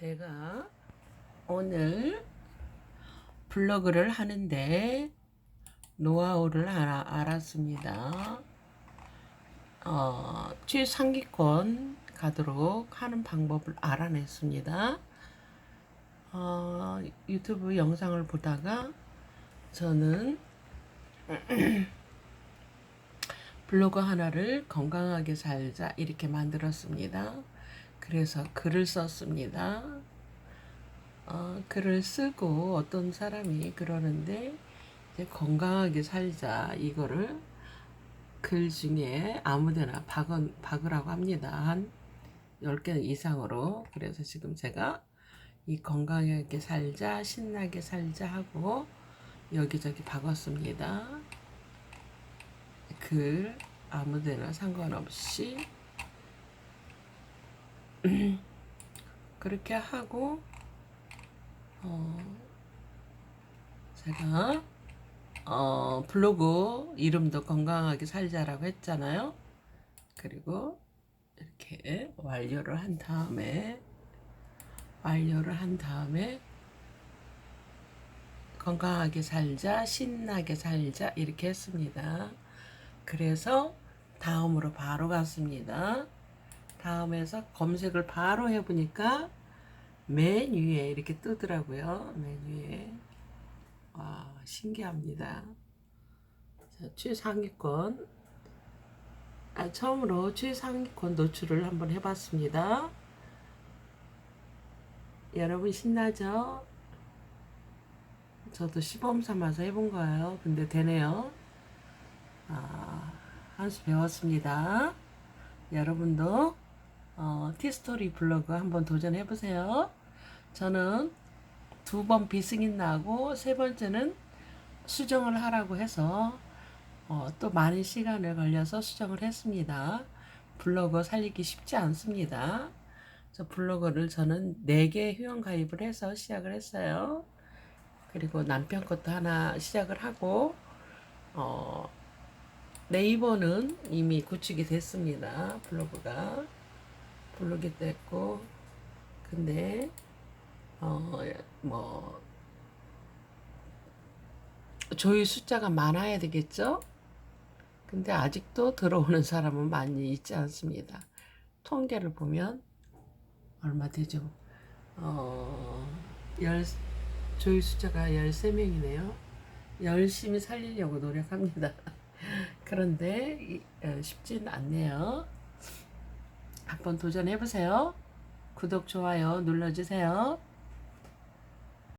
제가 오늘 블로그를 하는데 노하우를 알아, 알았습니다. 어, 최상위권 가도록 하는 방법을 알아냈습니다. 어, 유튜브 영상을 보다가 저는 블로그 하나를 건강하게 살자 이렇게 만들었습니다. 그래서 글을 썼습니다. 어, 글을 쓰고 어떤 사람이 그러는데 건강하게 살자 이거를 글 중에 아무데나 박은, 박으라고 합니다. 한 10개 이상으로. 그래서 지금 제가 이 건강하게 살자, 신나게 살자 하고 여기저기 박았습니다. 글 아무데나 상관없이 그렇게 하고 어 제가 어 블로그 이름도 건강하게 살자라고 했잖아요. 그리고 이렇게 완료를 한 다음에 완료를 한 다음에 건강하게 살자, 신나게 살자 이렇게 했습니다. 그래서 다음으로 바로 갔습니다. 다음에서 검색을 바로 해보니까 맨 위에 이렇게 뜨더라고요. 맨 위에. 와, 신기합니다. 자, 최상위권. 아, 처음으로 최상위권 노출을 한번 해봤습니다. 여러분 신나죠? 저도 시범 삼아서 해본 거예요. 근데 되네요. 아, 한 수 배웠습니다. 여러분도 어, 티스토리 블로그 한번 도전해 보세요. 저는 두 번 비승인 나고 세 번째는 수정을 하라고 해서 어, 또 많은 시간을 걸려서 수정을 했습니다. 블로그 살리기 쉽지 않습니다. 저 블로그를 저는 4개 회원 가입을 해서 시작을 했어요. 그리고 남편 것도 하나 시작을 하고 어, 네이버는 이미 구축이 됐습니다. 블로그가 블로그 됐고 근데 어뭐 조회 숫자가 많아야 되겠죠? 근데 아직도 들어오는 사람은 많이 있지 않습니다. 통계를 보면 얼마 되죠? 어, 열, 조회 숫자가 13명이네요. 열심히 살리려고 노력합니다. 그런데 이- 어, 쉽지는 않네요. 한번 도전해보세요. 구독, 좋아요 눌러주세요.